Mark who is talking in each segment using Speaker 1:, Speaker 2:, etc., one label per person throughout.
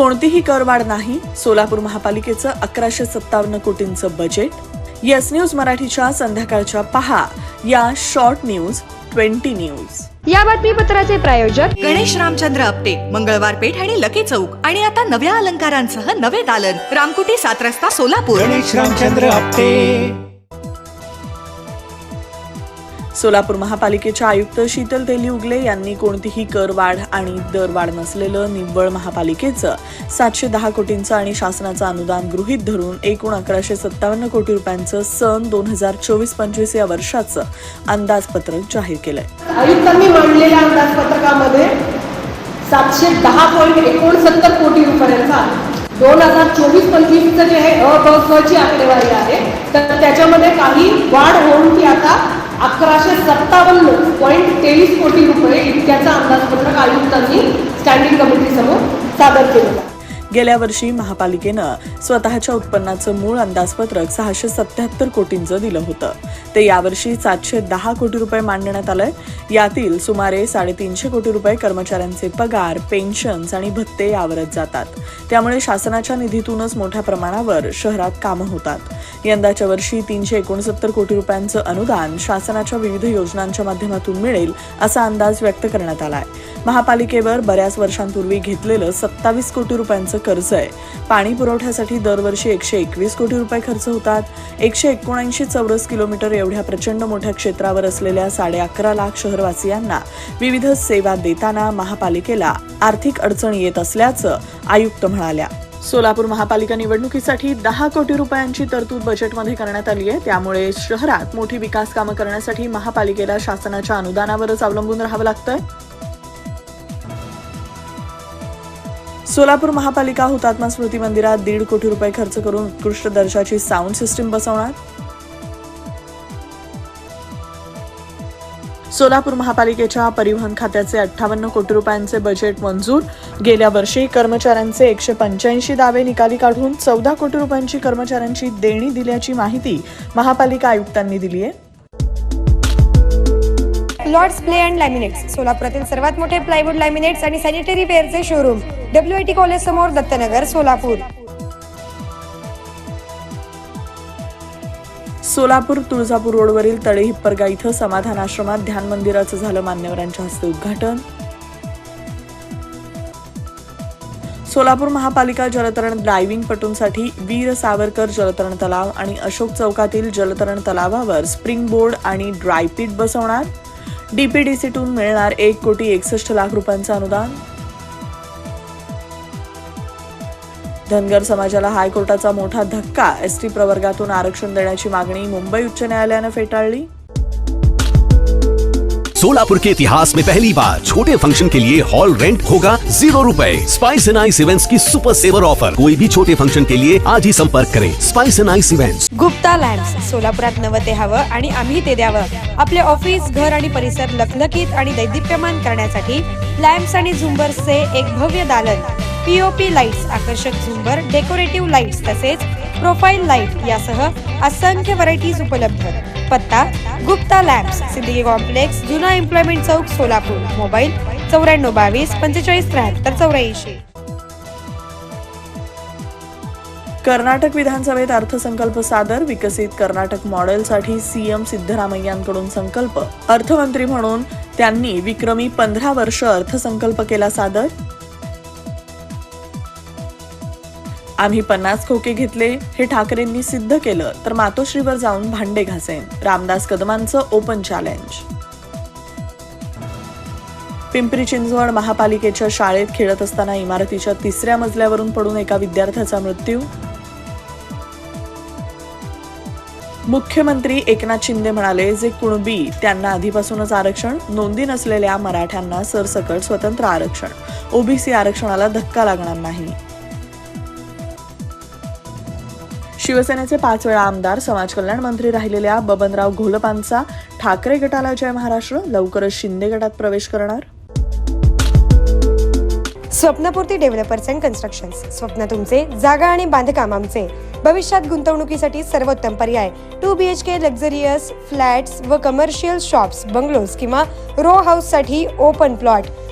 Speaker 1: कोणतीही करवाढ नाही. सोलापूर महापालिकेचं अकराशे सत्तावन्न कोटींचं बजेट येस न्यूज मराठीच्या संध्याकाळच्या पहा. या शॉर्ट न्यूज ट्वेंटी न्यूज
Speaker 2: या बातमीपत्राचे प्रायोजक
Speaker 3: गणेश रामचंद्र आपटे मंगळवार पेठ आणि लकी चौक. आणि आता नव्या अलंकारांसह नवे दालन. रामकुटी सात रस्ता सोलापूर.
Speaker 4: गणेश रामचंद्र आपटे.
Speaker 1: सोलापूर महापालिकेच्या आयुक्त शीतल तेली उगले यांनी कोणतीही करवाढ आणि दरवाढ नसलेलं निव्वळ महापालिकेचं सातशे दहा कोटींचं आणि शासनाचं अनुदान गृहीत धरून एकूण अकराशे सत्तावन्न कोटी रुपयांचं सन दोन हजार चोवीस पंचवीस या वर्षाचं अंदाजपत्रक जाहीर केलंय.
Speaker 5: आयुक्तांनी मांडलेल्या अंदाजपत्रकामध्ये सातशे दहा पॉईंट एकोणसत्तर कोटी रुपयांचा दोन हजार चोवीस पंचवीसचं जे आहे अ ब ची आकडेवारी आहे तर त्याच्यामध्ये काही वाढ होऊन ती आता अकराशे सत्तावन्न पॉईंट तेवीस कोटी रुपये इतक्याचं अंदाजपत्रक आयुक्तांनी स्टँडिंग कमिटीसमोर सादर केलं. आहे
Speaker 1: गेल्या वर्षी महापालिकेनं स्वतःच्या उत्पन्नाचं मूळ अंदाजपत्रक सहाशे सत्याहत्तर कोटींचं दिलं होतं. ते यावर्षी सातशे दहा कोटी रुपये मांडण्यात आलंय. यातील सुमारे साडेतीनशे कोटी रुपये कर्मचाऱ्यांचे पगार पेन्शन्स आणि भत्ते यावरच जातात. त्यामुळे शासनाच्या निधीतूनच मोठ्या प्रमाणावर शहरात कामं होतात. यंदाच्या वर्षी तीनशे एकोणसत्तर कोटी रुपयांचं अनुदान शासनाच्या विविध योजनांच्या माध्यमातून मिळेल असा अंदाज व्यक्त करण्यात आलाय. महापालिकेवर बऱ्याच वर्षांपूर्वी घेतलेलं सत्तावीस कोटी रुपयांचं कर्ज आहे. पाणी पुरवठ्यासाठी दरवर्षी एकशे एकवीस कोटी रुपये खर्च होतात. एकशे एकोणऐंशी चौरस किलोमीटर एवढ्या प्रचंड मोठ्या क्षेत्रावर असलेल्या साडे अकरा लाख शहरवासियांना विविध सेवा देताना महापालिकेला आर्थिक अडचण येत असल्याचं आयुक्त म्हणाल्या. सोलापूर महापालिका निवडणुकीसाठी दहा कोटी रुपयांची तरतूद बजेटमध्ये करण्यात आली आहे. त्यामुळे शहरात मोठी विकास कामं करण्यासाठी महापालिकेला शासनाच्या अनुदानावरच अवलंबून राहावं लागतंय. सोलापूर महापालिका हुतात्मा स्मृती मंदिरात दीड कोटी रुपये खर्च करून उत्कृष्ट दर्जाची साऊंड सिस्टीम बसवणार? सोलापूर महापालिकेच्या परिवहन खात्याचे अठ्ठावन्न कोटी रुपयांचे बजेट मंजूर. गेल्या वर्षी कर्मचाऱ्यांचे एकशे पंच्याऐंशी दावे निकाली काढून चौदा कोटी रुपयांची कर्मचाऱ्यांची देणी दिल्याची माहिती महापालिका आयुक्तांनी दिली आहे
Speaker 2: लॉर्ड्स प्ले अँड लॅमिनेट्स सोलापुरातील सर्वात मोठे प्लायवूड लॅमिनेट्स आणि sanitary वेअरचे showroom W I T college समोर दत्तनगर सोलापूर.
Speaker 1: सोलापूर तुळजापूर रोडवरील तळे हिप्परगा इथं समाधान आश्रमात ध्यान मंदिराचं झालं मान्यवरांच्या हस्ते उद्घाटन. सोलापूर महापालिका जलतरण ड्रायव्हिंग पटूंसाठी वीर सावरकर जलतरण तलाव आणि अशोक चौकातील जलतरण तलावावर स्प्रिंग बोर्ड आणि ड्रायपीट बसवणार. डीपीडीसीतून मिळणार एक कोटी एकसष्ट लाख रुपयांचं अनुदान. धनगर समाजाला हायकोर्टाचा मोठा धक्का. एसटी प्रवर्गातून आरक्षण देण्याची मागणी मुंबई उच्च न्यायालयानं फेटाळली.
Speaker 6: सोलापुर के इतिहास में पहली बार छोटे फंक्शन के लिए हॉल रेंट होगा जीरो रुपए. स्पाइस एंड आइस इवेंट्स की सुपर सेवर ऑफर कोई भी छोटे फंक्शन के लिए आज ही संपर्क करें. Spice and Ice Events
Speaker 2: Gupta lamps सोलापुरात नवं ते हवं आणि आम्ही ते द्यावं. आपले ऑफिस घर आणि परिसर लखलखीत आणि दैदिप्यमान करण्यासाठी लॅम्प्स आणि झुंबर्सचे एक भव्य दालन. पीओपी लाईट्स आकर्षक झुंबर डेकोरेटिव्ह लाईट्स तसेच प्रोफाईल लाइट यासह असंख्य व्हरायटीज उपलब्ध. पत्ता गुप्ता लॅब्स सिद्दीकी कॉम्प्लेक्स जुना एम्प्लॉयमेंट चौक सोलापूर. मोबाईल चौऱ्याण्णव बावीस पंचेचाळीस त्र्याहत्तर चौऱ्याऐंशी.
Speaker 1: कर्नाटक विधानसभेत अर्थसंकल्प सादर विकसित कर्नाटक मॉडेलसाठी सीएम सिद्धरामय्यांकडून संकल्प. अर्थमंत्री म्हणून त्यांनी विक्रमी पंधरा वर्ष अर्थसंकल्प केला सादर. आम्ही पन्नास खोके घेतले हे ठाकरेंनी सिद्ध केलं तर मातोश्रीवर जाऊन भांडे घासेन रामदास कदमांचं ओपन चॅलेंज पिंपरी चिंचवड महापालिकेच्या शाळेत खेळत असताना इमारतीच्या तिसऱ्या मजल्यावरून पडून एका विद्यार्थ्याचा मृत्यू. मुख्यमंत्री एकनाथ शिंदे म्हणाले जे कुणबी त्यांना आधीपासूनच आरक्षण नोंदी नसलेल्या मराठ्यांना सरसकट स्वतंत्र आरक्षण. ओबीसी आरक्षणाला धक्का लागणार नाही. शिवसेनेचे पाच वेळा आमदार समाज कल्याण मंत्री राहिलेल्या बबनराव घोलपांचा ठाकरे गटाला जय महाराष्ट्र लवकरच शिंदे गटात प्रवेश करणार?
Speaker 2: Swapnapurti developers and constructions. स्वप्न तुमचे जागा आणि बांधकाम आमचे. भविष्यात गुंतवणुकीसाठी सर्वोत्तम पर्याय. Two B H K luxurious flats व कमर्शियल शॉप्स बंगलोज किंवा रो हाऊससाठी ओपन प्लॉट.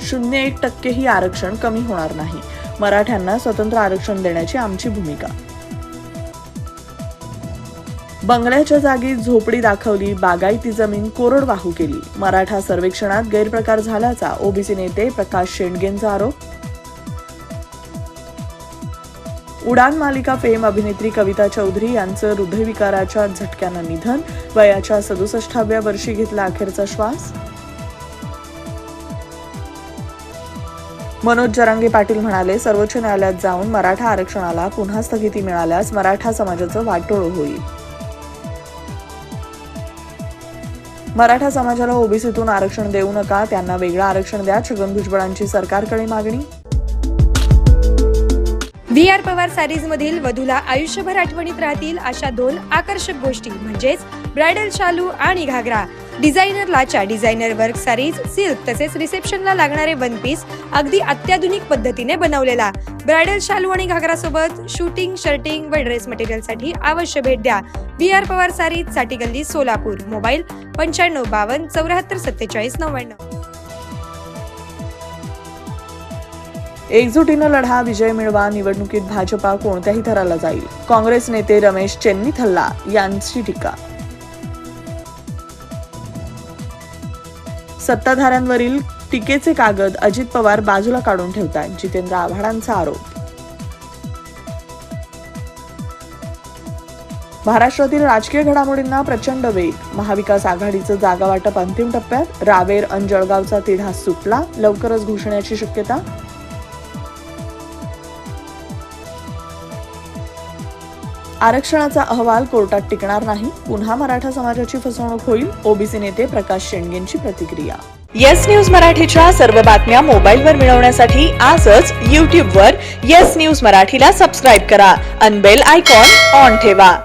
Speaker 1: शून्य एक टक्केही आरक्षण कमी होणार नाही. मराठ्यांना स्वतंत्र आरक्षण देण्याची आमची भूमिका. बंगल्याच्या जागी झोपडी दाखवली बागायती जमीन कोरडवाहू केली. मराठा सर्वेक्षणात गैरप्रकार झाल्याचा ओबीसी नेते प्रकाश शेंडगेंचा आरोप. उडान मालिका फेम अभिनेत्री कविता चौधरी यांचं हृदयविकाराच्या झटक्यानं निधन वयाच्या सदुसष्टाव्या वर्षी घेतला अखेरचा श्वास. मनोज जरांगे पाटील म्हणाले सर्वोच्च न्यायालयात जाऊन मराठा आरक्षणाला पुन्हा स्थगिती मिळाल्यास मराठा समाजाचं वाटोळ होईल. मराठा समाजाला ओबीसीतून आरक्षण देऊ नका त्यांना वेगळं आरक्षण द्या छगन भुजबळांची सरकारकडे मागणी.
Speaker 2: व्ही आर पवार सॅरीज मधील वधूला आयुष्यभर आठवणीत राहतील अशा दोन आकर्षक गोष्टी म्हणजेच ब्रायडल शालू आणि घागरा. डिझायनर लाचा डिझायनर वर्क सारीज सिल्क तसेच रिसेप्शनला लागणारे वन पीस अगदी अत्याधुनिक पद्धतीने बनवलेला. ब्रायडल शालू आणि घागरा सोबत शूटिंग शर्टिंग व ड्रेस मटेरियलसाठी अवश्य भेट द्या. बी आर पवार सारीजसाठी गल्ली सोलापूर. मोबाईल पंच्याण्णव बावन्न चौऱ्याहत्तर सत्तेचाळीस नव्याण्णव.
Speaker 1: एकजुटीनं लढा विजय मिळवा निवडणुकीत भाजपा कोणत्याही थराला जाईल. काँग्रेस नेते रमेश चेन्नीथल्ला यांची टीका सत्ताधाऱ्यांवरील टीकेचे कागद अजित पवार बाजूला काढून ठेवतात जितेंद्र आव्हाडांचा आरोप. महाराष्ट्रातील राजकीय घडामोडींना प्रचंड वेग. महाविकास आघाडीचं जागा वाटप अंतिम टप्प्यात रावेर अन जळगावचा तिढा सुटला. लवकरच घोषण्याची शक्यता आरक्षणाचा अहवाल कोर्टात टिकणार नाही. पुन्हा मराठा समाजाची फसवणूक होईल ओबीसी नेते प्रकाश शेंडगेंची प्रतिक्रिया.
Speaker 7: येस न्यूज मराठीच्या सर्व बातम्या मोबाईलवर मिळवण्यासाठी आजच यूट्यूबवर येस न्यूज मराठीला सबस्क्राईब करा. अनबेल आयकॉन ऑन ठेवा.